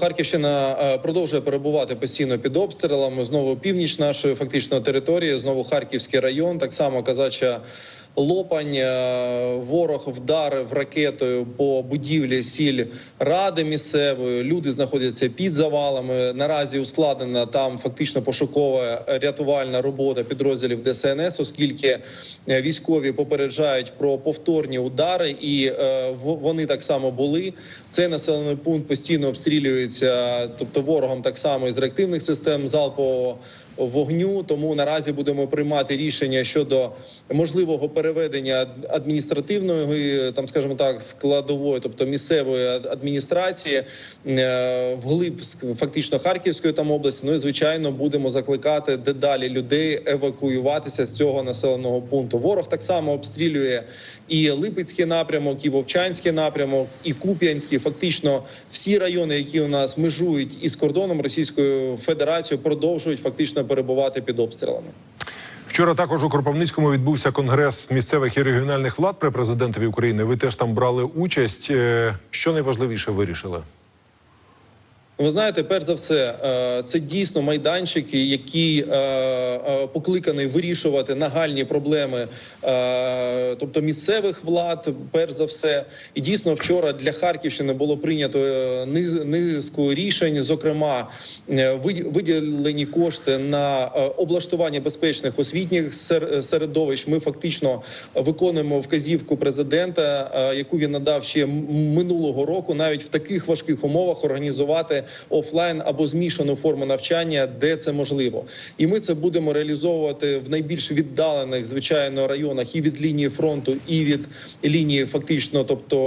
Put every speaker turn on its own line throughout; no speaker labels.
Харківщина е, продовжує перебувати постійно під обстрілами. Знову північ нашої фактично території, знову Харківський район, так само казача Лопань. Е, Ворог вдарив ракетою по будівлі сіль ради місцевої. Люди знаходяться під завалами. Наразі ускладнена там фактично пошукова рятувальна робота підрозділів ДСНС, оскільки е, військові попереджають про повторні удари, і е, вони так само були. Цей населений пункт постійно обстрілюється, тобто ворогом так само із реактивних систем залпового вогню. Тому наразі будемо приймати рішення щодо можливого переведення адміністративної, там скажімо так, складової, тобто місцевої адміністрації е, вглиб фактично Харківської там області. Ну і звичайно будемо закликати дедалі людей евакуюватися з цього населеного пункту. Ворог так само обстрілює і Липецький напрямок, і Вовчанський напрямок, і Куп'янський. Фактично всі райони, які у нас межують із кордоном Російською Федерацією, продовжують фактично перебувати під обстрілами.
Вчора також у Кропивницькому відбувся конгрес місцевих і регіональних влад при президентові України. Ви теж там брали участь. Е, Що найважливіше вирішили?
Ви знаєте, перш за все, е, це дійсно майданчики, які е, е, покликані вирішувати нагальні проблеми, тобто місцевих влад, перш за все. І дійсно вчора для Харківщини було прийнято низ- низку рішень, зокрема, виділені кошти на облаштування безпечних освітніх сер- середовищ. Ми фактично виконуємо вказівку президента, яку він надав ще минулого року, навіть в таких важких умовах організувати офлайн або змішану форму навчання, де це можливо. І ми це будемо реалізовувати в найбільш віддалених звичайно районах і від лінії фронту, і від лінії фактично, тобто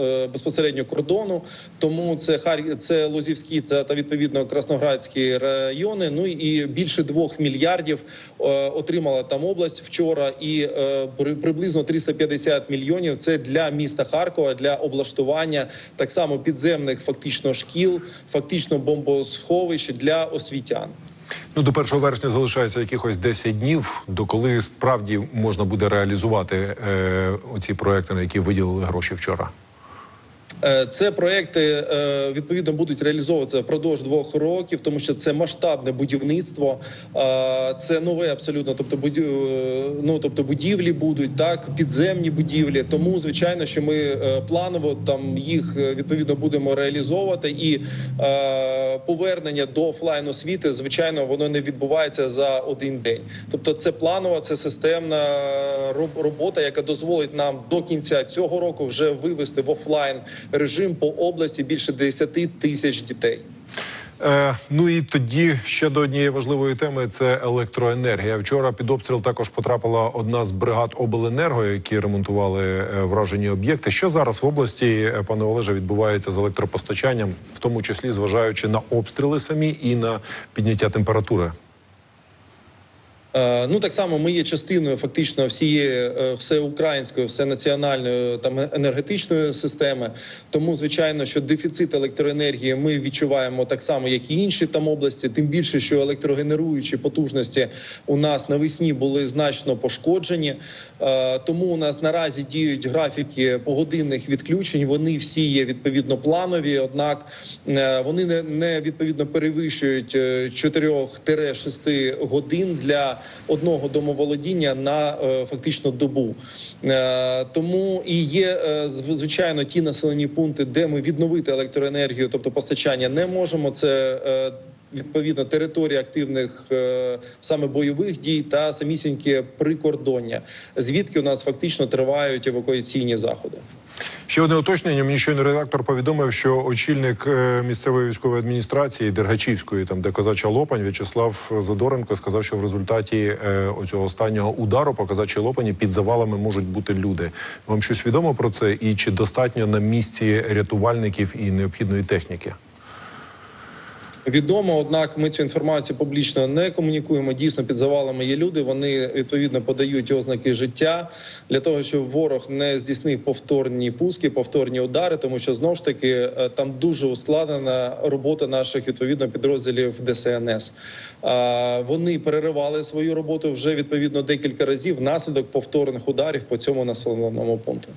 е, безпосередньо кордону. Тому це Хар... це Лозівські, це та відповідно Красноградські райони. Ну і більше двох мільярдів е, отримала там область вчора, і е, при- приблизно 350 мільйонів. Це для міста Харкова для облаштування так само підземних фактично шкіл, фактично бомбосховище для освітян.
Ну до 1 вересня залишається якихось 10 днів, до коли справді можна буде реалізувати е, оці проекти, на які виділили гроші вчора.
Е, Це проекти е, відповідно будуть реалізовуватися впродовж двох років, тому що це масштабне будівництво, е, це нове абсолютно. Тобто будів... ну, тобто будівлі будуть так, підземні будівлі. Тому звичайно, що ми планово там їх відповідно будемо реалізовувати, і повернення до офлайн освіти, звичайно, воно не відбувається за один день. Тобто, це планова, це системна робота, яка дозволить нам до кінця цього року вже вивести в офлайн режим по області більше 10 тисяч дітей.
Е, ну і тоді ще до однієї важливої теми це електроенергія. Вчора під обстріл також потрапила одна з бригад обленерго, які ремонтували е, вражені об'єкти. Що зараз в області, е, пане Олеже, відбувається з електропостачанням, в тому числі зважаючи на обстріли самі і на підняття температури.
Е, Ну так само ми є частиною фактично всієї е, всеукраїнської, всенаціональної там енергетичної системи. Тому звичайно, що дефіцит електроенергії ми відчуваємо так само, як і інші там області. Тим більше, що електрогенеруючі потужності у нас навесні були значно пошкоджені. Е, Тому у нас наразі діють графіки погодинних відключень. Вони всі є відповідно планові однак е, вони не, відповідно перевищують е, 4-6 годин для одного домоволодіння на е, фактично добу. Е, Тому і є е, звичайно ті населені пункти, де ми відновити електроенергію, тобто постачання, не можемо. Це Відповідно, території активних саме бойових дій та самісіньке прикордоння, звідки у нас фактично тривають евакуаційні заходи.
Ще одне уточнення. Мені щойно редактор повідомив, що очільник е, місцевої військової адміністрації Дергачівської, там де козача Лопань, В'ячеслав Задоренко, сказав, що в результаті е, оцього останнього удару по козачій Лопані під завалами можуть бути люди. Вам щось відомо про це? І чи достатньо на місці рятувальників і необхідної техніки?
Відомо, однак ми цю інформацію публічно не комунікуємо. Дійсно, під завалами є люди. Вони відповідно подають ознаки життя для того, щоб ворог не здійснив повторні пуски, повторні удари, тому що знов ж таки е, там дуже ускладнена робота наших відповідно підрозділів ДСНС. Вони переривали свою роботу вже відповідно декілька разів внаслідок повторних ударів по цьому населеному пункту.